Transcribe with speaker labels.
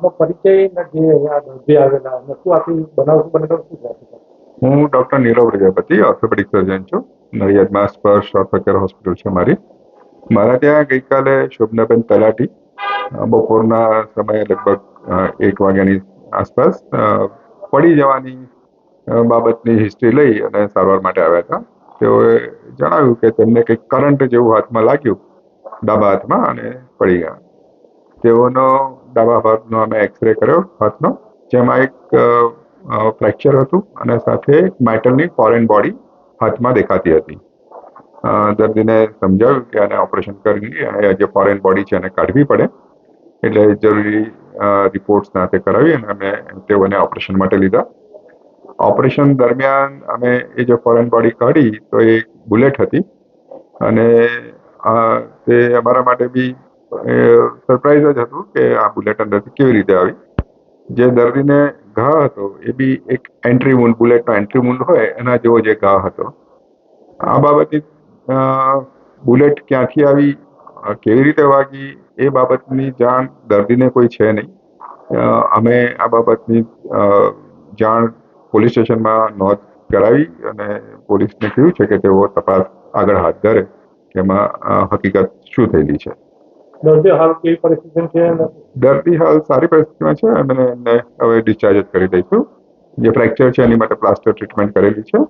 Speaker 1: આપનો પરિચય ને જે આવેલા અને આખી બનાવ બનેલો શું છે?
Speaker 2: હું doctor Nirav Prajapati orthopaedic surgeon છું. નડિયાદમાં સ્પર્શ ઓર્થોકેર હોસ્પિટલ છે મારી. મારા ત્યાં ગઈકાલે શોભનાબેન તલાટી બપોરના સમયે લગભગ એક વાગ્યાની આસપાસ પડી જવાની બાબતની હિસ્ટ્રી લઈ અને સારવાર માટે આવ્યા હતા. તેઓએ જણાવ્યું કે તેમને કંઈક કરંટ જેવું હાથમાં લાગ્યું, ડાબા હાથમાં અને પડી ગયા. તેઓનો ડાબા હાથનો અમે એક્સરે કર્યો, હાથનો. જેમાં એક ફ્રેક્ચર હતું અને સાથે માઇટલની ફોરેન બોડી હાથમાં દેખાતી હતી. દર્દીને સમજાવ્યું કે આને ઓપરેશન કરી અને જે ફોરેન બોડી છે એને કાઢવી પડે. એટલે જરૂરી રિપોર્ટ્સ સાથે કરાવી અને અમે તેઓને ઓપરેશન માટે લીધા. ઓપરેશન દરમિયાન અમે એ જે ફોરેન બોડી કાઢી તો એ બુલેટ હતી. અને તે અમારા માટે બી સરપ્રાઇઝ જ હતું કે આ બુલેટ અંદરથી કેવી રીતે આવી. જે દર્દીને ઘા હતો, એ બી એક એન્ટ્રી વુન્ડ બુલેટનો એન્ટ્રી વુન્ડ હોય, એના જેવો જે ઘા હતો. આ બાબતે બુલેટ ક્યાંથી આવી કેવી રીતે વાગી, એ બાબતની જાણ દર્દીને કોઈ છે નહીં. અમે આ બાબતની જાણ પોલીસ સ્ટેશનમાં નોંધ કરાવી અને પોલીસને કહ્યું છે કે તેઓ તપાસ આગળ હાથ ધરે કે એમાં હકીકત શું થયેલી છે.
Speaker 1: દર્દી હાલ કેવી પરિસ્થિતિ છે
Speaker 2: દર્દી હાલ સારી પરિસ્થિતિમાં છે અને હવે ડિસ્ચાર્જ કરી દઈશું. જે ફ્રેક્ચર છે એની માટે પ્લાસ્ટર ટ્રીટમેન્ટ કરેલી છે.